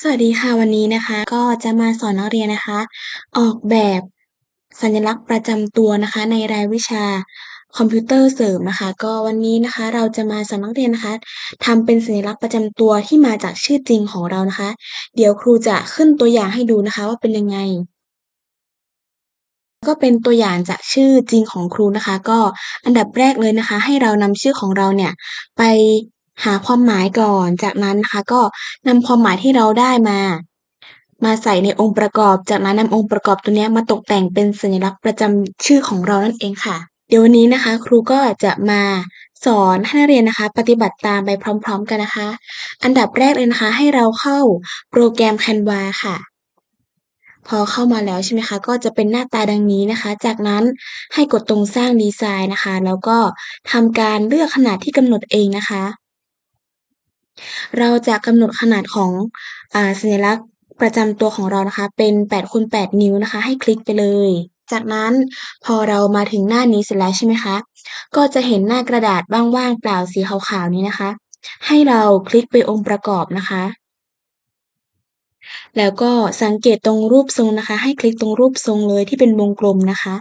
สวัสดีค่ะ วันนี้นะคะก็จะมาสอนนักเรียนนะคะ ออกแบบสัญลักษณ์ประจำตัวนะคะ ในรายวิชาคอมพิวเตอร์เสริมนะคะ ก็วันนี้นะคะเราจะมาสอนนักเรียนนะคะทำเป็นสัญลักษณ์ประจำตัวที่มาจากชื่อจริงของเรานะคะ เดี๋ยวครูจะขึ้นตัวอย่างให้ดูนะคะว่าเป็นยังไง ก็เป็นตัวอย่างจากชื่อจริงของครูนะคะ ก็อันดับแรกเลยนะคะ ให้เรานำชื่อของเราเนี่ยไป หาความหมายก่อน จากนั้นนะคะ ก็นำความหมายที่เราได้มา มาใส่ในองค์ประกอบ จากนั้นนำองค์ประกอบตัวนี้มาตกแต่งเป็นสัญลักษณ์ประจำชื่อของเรานั่นเองค่ะ เดี๋ยววันนี้นะคะ ครูก็จะมาสอนให้นักเรียนนะคะ ปฏิบัติตามไปพร้อม ๆ กันนะคะ อันดับแรกเลยนะคะ ให้เราเข้าโปรแกรม Canva ค่ะ พอเข้ามาแล้วใช่ไหมคะ ก็จะเป็นหน้าตาดังนี้นะคะ จากนั้นให้กดตรงสร้างดีไซน์นะคะ แล้วก็ทำการเลือกขนาดที่กำหนดเองนะคะ เราจะกำหนดขนาดของอสัญลักษณ์ประจำตัวของเรานะคะ เป็น8คูณ8นิ้วนะคะ ให้คลิกไปเลย จากนั้นพอเรามาถึงหน้านี้เสร็จแล้วใช่ไหมคะ ก็จะเห็นหน้ากระดาษว่างๆเปล่าสีขาวๆนี้นะคะ ให้เราคลิกไปองค์ประกอบนะคะ แล้วก็สังเกตตรงรูปทรงนะคะ ให้คลิกตรงรูปทรงเลยที่เป็นวงกลมนะคะ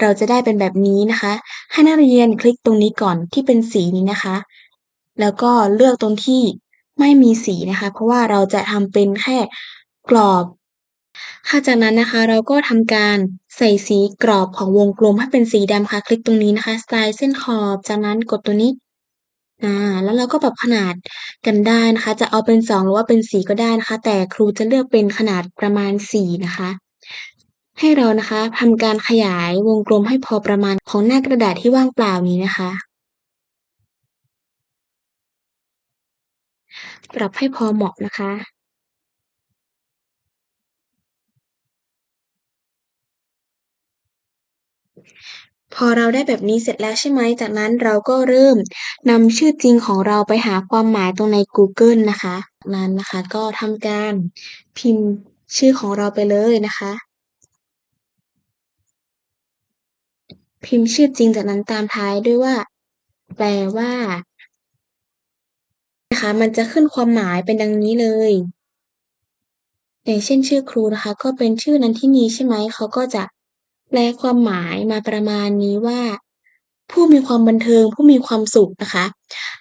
เราจะได้เป็นแบบนี้นะคะ ให้นักเรียนคลิกตรงนี้ก่อนที่เป็นสีนี้นะคะ แล้วก็เลือกตรงที่ไม่มีสีนะคะ เพราะว่าเราจะทำเป็นแค่กรอบค่ะจากนั้นนะคะเราก็ทำการใส่สีกรอบของวงกลมให้เป็นสีดำค่ะ คลิกตรงนี้นะคะ สไตล์เส้นขอบ จากนั้นกดตัวนี้อ่าแล้วเราก็ปรับขนาดกันได้นะคะ จะเอาเป็น2หรือว่าเป็น4ก็ได้นะคะ แต่ครูจะเลือกเป็นขนาดประมาณ4นะคะ ให้เรานะคะทำการขยายวงกลมให้พอประมาณของหน้ากระดาษที่ว่างเปล่านี้นะคะ ปรับให้พอเหมาะนะคะพอเราได้แบบนี้เสร็จแล้วใช่ไหม จากนั้นเราก็เริ่มนำชื่อจริงของเราไปหาความหมายตรงในกูเกิลนะคะจากนั้นนะคะก็ทำการพิมพ์ชื่อของเราไปเลยนะคะ พิมพ์ชื่อจริงจากนั้นตามท้ายด้วยว่า แปลว่า นะคะ มันจะขึ้นความหมายเป็นดังนี้เลยอย่างเช่นชื่อครูนะคะ ก็เป็นชื่อนั้นที่มีใช่ไหมเขาก็จะแปลความหมายมาประมาณนี้ว่า ผู้มีความบันเทิงผู้มีความสุขนะคะ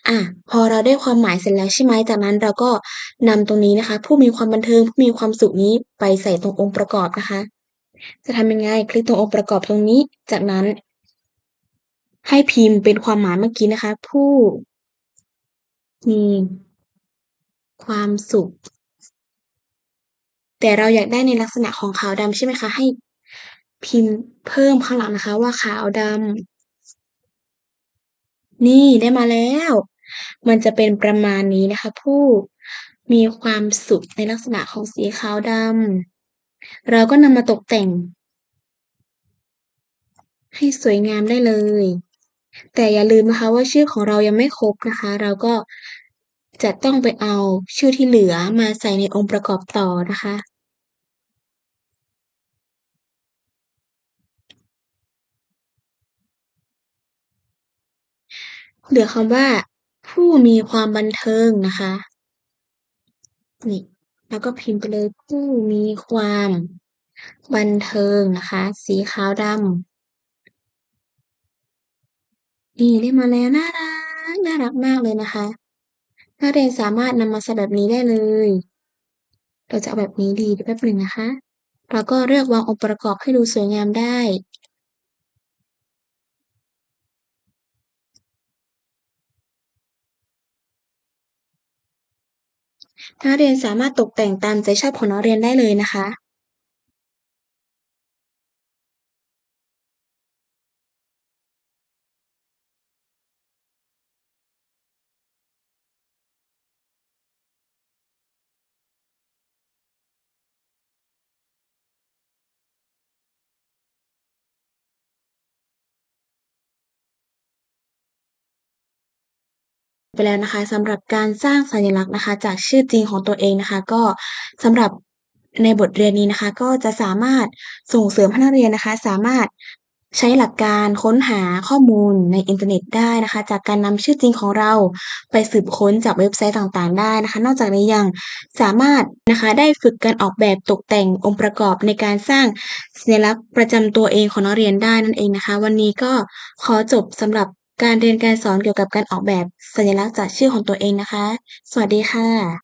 อะพอเราได้ความหมายเสร็จแล้วใช่ไหมจากนั้นเราก็นำตรงนี้นะคะ ผู้มีความบันเทิงผู้มีความสุขนี้ไปใส่ตรงองค์ประกอบนะคะ จะทำยังไงคลิกตรงองค์ประกอบตรงนี้ จากนั้น ให้พิมพ์เป็นความหมายเมื่อกี้นะคะ ผู้ มีความสุข แต่เราอยากได้ในลักษณะของขาวดำใช่ไหมคะ ให้พิมพ์เพิ่มข้างหลังนะคะ ว่าขาวดำนี่ได้มาแล้ว มันจะเป็นประมาณนี้นะคะ ผู้มีความสุขในลักษณะของสีขาวดำเราก็นำมาตกแต่ง ให้สวยงามได้เลย แต่อย่าลืมนะคะว่าชื่อของเรายังไม่ครบนะคะ เราก็จะต้องไปเอาชื่อที่เหลือมาใส่ในองค์ประกอบต่อนะคะ เหลือคำว่า ผู้มีความบันเทิงนะคะนี่แล้วก็พิมพ์ไปเลยผู้มีความบันเทิงนะคะ สีขาวดำ นี่ได้มาแล้วน่ารักน่ารักมากเลยนะคะนักเรียนสามารถนำมาใส่แบบนี้ได้เลย เราจะเอาแบบนี้ดีแป๊บหนึ่งนะคะ เราก็เลือกวางองค์ประกอบให้ดูสวยงามได้นักเรียนสามารถตกแต่งตามใจชอบของนักเรียนได้เลยนะคะ ไปแล้วนะคะสำหรับการสร้างสัญลักษณ์นะคะ จากชื่อจริงของตัวเองนะคะ ก็สำหรับในบทเรียนนี้นะคะ ก็จะสามารถส่งเสริมให้นักเรียนนะคะ สามารถใช้หลักการค้นหาข้อมูลในอินเทอร์เน็ตได้นะคะ จากการนำชื่อจริงของเราไปสืบค้นจากเว็บไซต์ต่างๆ ได้นะคะ นอกจากนี้ยังสามารถนะคะได้ฝึกการออกแบบตกแต่งองค์ประกอบในการสร้างสัญลักษณ์ประจำตัวเองของนักเรียนได้นั่นเองนะคะ วันนี้ก็ขอจบสำหรับ การเรียนการสอนเกี่ยวกับการออกแบบสัญลักษณ์จากชื่อของตัวเองนะคะ สวัสดีค่ะ